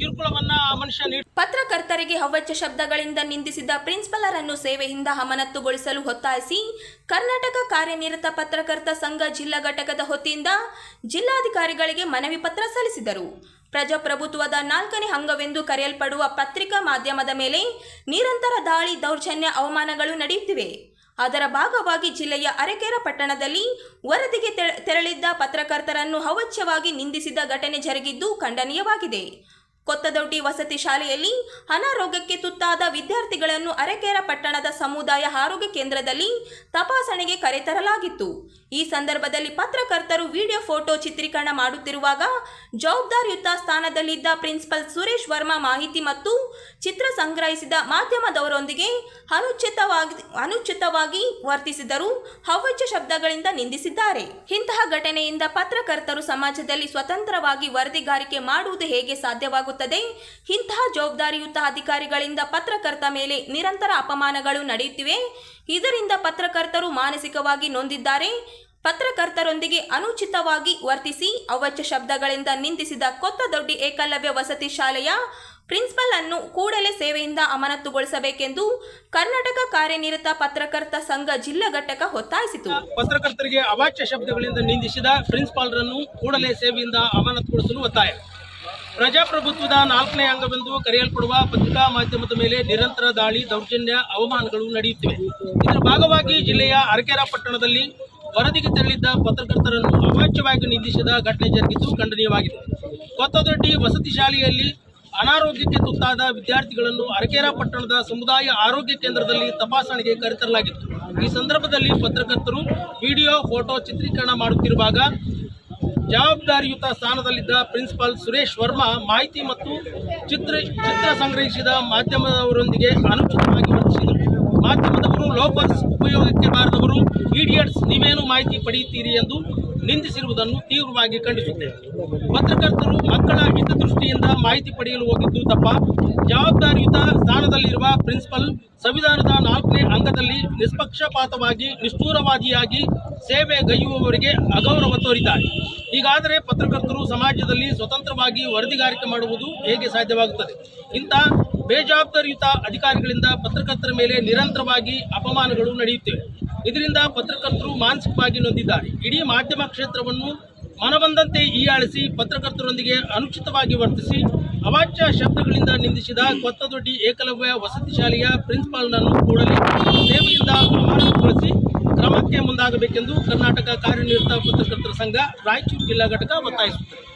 ಕಿರುಕುಳವನ್ನ ಮನುಷ್ಯ ಪತ್ರಕರ್ತರಿಗೆ ಹವ್ಯಚ್ಚ ಶಬ್ದಗಳಿಂದ ನಿಂದಿಸಿದ ಪ್ರಿನ್ಸಿಪಲರನ್ನು ಸೇವೆಯಿಂದ ಅಮನತ್ತುಗೊಳಿಸಲು ಒತ್ತಾಯಿಸಿ ಕರ್ನಾಟಕ ಕಾರ್ಯನಿರತ ಪತ್ರಕರ್ತ ಸಂಘ ಜಿಲ್ಲಾ ಘಟಕದ ಹೊತ್ತಿಯಿಂದ ಜಿಲ್ಲಾಧಿಕಾರಿಗಳಿಗೆ ಮನವಿ ಪತ್ರ ಸಲ್ಲಿಸಿದರು. ಪ್ರಜಾಪ್ರಭುತ್ವದ ನಾಲ್ಕನೇ ಅಂಗವೆಂದು ಕರೆಯಲ್ಪಡುವ ಪತ್ರಿಕಾ ಮಾಧ್ಯಮದ ಮೇಲೆ ನಿರಂತರ ದಾಳಿ, ದೌರ್ಜನ್ಯ, ಅವಮಾನಗಳು ನಡೆಯುತ್ತಿವೆ. ಅದರ ಭಾಗವಾಗಿ ಜಿಲ್ಲೆಯ ಅರಕೆರ ಪಟ್ಟಣದಲ್ಲಿ ವರದಿಗೆ ತೆರ- ತೆರಳಿದ್ದ ಪತ್ರಕರ್ತರನ್ನು ಅವಚ್ಯವಾಗಿ ನಿಂದಿಸಿದ ಘಟನೆ ಜರುಗಿದ್ದು ಖಂಡನೀಯವಾಗಿದೆ. ಕೊತ್ತದೊಡ್ಡಿ ವಸತಿ ಶಾಲೆಯಲ್ಲಿ ಅನಾರೋಗ್ಯಕ್ಕೆ ತುತ್ತಾದ ವಿದ್ಯಾರ್ಥಿಗಳನ್ನು ಅರಕೇರ ಪಟ್ಟಣದ ಸಮುದಾಯ ಆರೋಗ್ಯ ಕೇಂದ್ರದಲ್ಲಿ ತಪಾಸಣೆಗೆ ಕರೆತರಲಾಗಿತ್ತು. ಈ ಸಂದರ್ಭದಲ್ಲಿ ಪತ್ರಕರ್ತರು ವಿಡಿಯೋ ಫೋಟೋ ಚಿತ್ರೀಕರಣ ಮಾಡುತ್ತಿರುವಾಗ ಜವಾಬ್ದಾರಿಯುತ ಸ್ಥಾನದಲ್ಲಿದ್ದ ಪ್ರಿನ್ಸಿಪಲ್ ಸುರೇಶ್ ವರ್ಮಾ ಮಾಹಿತಿ ಮತ್ತು ಚಿತ್ರ ಸಂಗ್ರಹಿಸಿದ ಮಾಧ್ಯಮದವರೊಂದಿಗೆ ಅನುಚಿತವಾಗಿ ಅನುಚಿತವಾಗಿ ವರ್ತಿಸಿದರು ಹವ್ಯಚ್ಚ ಶಬ್ದಗಳಿಂದ ನಿಂದಿಸಿದ್ದಾರೆ. ಇಂತಹ ಘಟನೆಯಿಂದ ಪತ್ರಕರ್ತರು ಸಮಾಜದಲ್ಲಿ ಸ್ವತಂತ್ರವಾಗಿ ವರದಿಗಾರಿಕೆ ಮಾಡುವುದು ಹೇಗೆ ಸಾಧ್ಯವಾಗುತ್ತದೆ? ಇಂತಹ ಜವಾಬ್ದಾರಿಯುತ ಅಧಿಕಾರಿಗಳಿಂದ ಪತ್ರಕರ್ತ ಮೇಲೆ ನಿರಂತರ ಅಪಮಾನಗಳು ನಡೆಯುತ್ತಿವೆ. ಇದರಿಂದ ಪತ್ರಕರ್ತರು ಮಾನಸಿಕವಾಗಿ ನೊಂದಿದ್ದಾರೆ. ಪತ್ರಕರ್ತರೊಂದಿಗೆ ಅನುಚಿತವಾಗಿ ವರ್ತಿಸಿ ಅವಚ್ಚ ಶಬ್ದಗಳಿಂದ ನಿಂದಿಸಿದ ಕೊತ್ತದೊಡ್ಡಿ ಏಕಲವ್ಯ ವಸತಿ ಶಾಲೆಯ ಪ್ರಿನ್ಸಿಪಲ್ ಅನ್ನು ಕೂಡಲೇ ಸೇವೆಯಿಂದ ಅಮಾನತುಗೊಳಿಸಬೇಕೆಂದು ಕರ್ನಾಟಕ ಕಾರ್ಯನಿರತ ಪತ್ರಕರ್ತ ಸಂಘ ಜಿಲ್ಲಾ ಘಟಕ ಒತ್ತಾಯಿಸಿತು. ಪತ್ರಕರ್ತರಿಗೆ ಅವಾಚ್ಯ ಶಬ್ದಗಳಿಂದ ನಿಂದಿಸಿದ ಪ್ರಿನ್ಸಿಪಾಲ್ರನ್ನು ಕೂಡಲೇ ಸೇವೆಯಿಂದ ಅಮಾನತುಗೊಳಿಸಲು ಒತ್ತಾಯ. ಪ್ರಜಾಪ್ರಭುತ್ವದ ನಾಲ್ಕನೇ ಅಂಗವೆಂದು ಕರೆಯಲ್ಪಡುವ ಪತ್ರಿಕಾ ಮಾಧ್ಯಮದ ಮೇಲೆ ನಿರಂತರ ದಾಳಿ, ದೌರ್ಜನ್ಯ, ಅವಮಾನಗಳು ನಡೆಯುತ್ತಿವೆ. ಇದರ ಭಾಗವಾಗಿ ಜಿಲ್ಲೆಯ ಅರಕೆರ ಪಟ್ಟಣದಲ್ಲಿ ವರದಿಗೆ ತೆರಳಿದ್ದ ಪತ್ರಕರ್ತರನ್ನು ಅವಾಚ್ಯವಾಗಿ ನಿಂದಿಸಿದ ಘಟನೆ ಜರುಗಿದ್ದು ಖಂಡನೀಯವಾಗಿದೆ. ಕೊತ್ತದೊಡ್ಡಿ ವಸತಿ ಶಾಲೆಯಲ್ಲಿ ಅನಾರೋಗ್ಯಕ್ಕೆ ತುತ್ತಾದ ವಿದ್ಯಾರ್ಥಿಗಳನ್ನು ಅರಕೆರ ಪಟ್ಟಣದ ಸಮುದಾಯ ಆರೋಗ್ಯ ಕೇಂದ್ರದಲ್ಲಿ ತಪಾಸಣೆಗೆ ಕರೆತರಲಾಗಿತ್ತು. ಈ ಸಂದರ್ಭದಲ್ಲಿ ಪತ್ರಕರ್ತರು ವಿಡಿಯೋ, ಫೋಟೋ ಚಿತ್ರೀಕರಣ ಮಾಡುತ್ತಿರುವಾಗ ಜವಾಬ್ದಾರಿಯುತ ಸ್ಥಾನದಲ್ಲಿದ್ದ ಪ್ರಿನ್ಸಿಪಾಲ್ ಸುರೇಶ್ ವರ್ಮಾ ಮಾಹಿತಿ ಮತ್ತು ಚಿತ್ರ ಚಿತ್ರ ಸಂಗ್ರಹಿಸಿದ ಮಾಧ್ಯಮದವರೊಂದಿಗೆ ಅನುಚಿತವಾಗಿ ವರ್ತಿಸಿದರು. ಮಾಧ್ಯಮದವರು ಲೋಕಲ್ಸ್ ಉಪಯೋಗಕ್ಕೆ ಬಾರದವರು ಇಡಿಯಟ್ಸ್ ನೀವೇನು ಮಾಹಿತಿ ಪಡೆಯುತ್ತೀರಿ ಎಂದು ನಿಂದಿಸಿರುವುದನ್ನು ತೀವ್ರವಾಗಿ ಖಂಡಿಸುತ್ತೇವೆ ಪತ್ರಕರ್ತರು ಮಕ್ಕಳ ಹಿತದೃಷ್ಟಿಯಿಂದ ಮಾಹಿತಿ ಪಡೆಯಲು ಹೋಗಿದ್ದು ತಪ್ಪ. ಜವಾಬ್ದಾರಿಯುತ ಸ್ಥಾನದಲ್ಲಿರುವ ಪ್ರಿನ್ಸಿಪಲ್ ಸಂವಿಧಾನದ ನಾಲ್ಕನೇ ಅಂಗದಲ್ಲಿ ನಿಷ್ಪಕ್ಷಪಾತವಾಗಿ, ನಿಷ್ಠೂರವಾದಿಯಾಗಿ ಸೇವೆ ಗೈಯುವವರಿಗೆ ಅಗೌರವ ತೋರಿದ್ದಾರೆ. ಹೀಗಾದರೆ ಪತ್ರಕರ್ತರು ಸಮಾಜದಲ್ಲಿ ಸ್ವತಂತ್ರವಾಗಿ ವರದಿಗಾರಿಕೆ ಮಾಡುವುದು ಹೇಗೆ ಸಾಧ್ಯವಾಗುತ್ತದೆ? ಇಂಥ ಬೇಜವಾಬ್ದಾರಿಯುತ ಅಧಿಕಾರಿಗಳಿಂದ ಪತ್ರಕರ್ತರ ಮೇಲೆ ನಿರಂತರವಾಗಿ ಅಪಮಾನಗಳು ನಡೆಯುತ್ತಿವೆ. ಇದರಿಂದ ಪತ್ರಕರ್ತರು ಮಾನಸಿಕವಾಗಿ ನೊಂದಿದ್ದಾರೆ. ಇಡೀ ಮಾಧ್ಯಮ ಕ್ಷೇತ್ರವನ್ನು ಮನಬಂದಂತೆ ಈಯಾಳಿಸಿ ಪತ್ರಕರ್ತರೊಂದಿಗೆ ಅನುಚಿತವಾಗಿ ವರ್ತಿಸಿ ಅವಾಚ್ಯ ಶಬ್ದಗಳಿಂದ ನಿಂದಿಸಿದ ಕೊತ್ತದೊಡ್ಡಿ ಏಕಲವ್ಯ ವಸತಿ ಶಾಲೆಯ ಪ್ರಿನ್ಸಿಪಾಲ್ನನ್ನು ಕೂಡಲೇ ಸೇವೆಯಿಂದ ಅಮಾನತುಗೊಳಿಸಿ ಕ್ರಮಕ್ಕೆ ಮುಂದಾಗಬೇಕೆಂದು ಕರ್ನಾಟಕ ಕಾರ್ಯನಿರತ ಪತ್ರಕರ್ತರ ಸಂಘ ರಾಯಚೂರು ಜಿಲ್ಲಾ ಘಟಕ ಒತ್ತಾಯಿಸುತ್ತದೆ.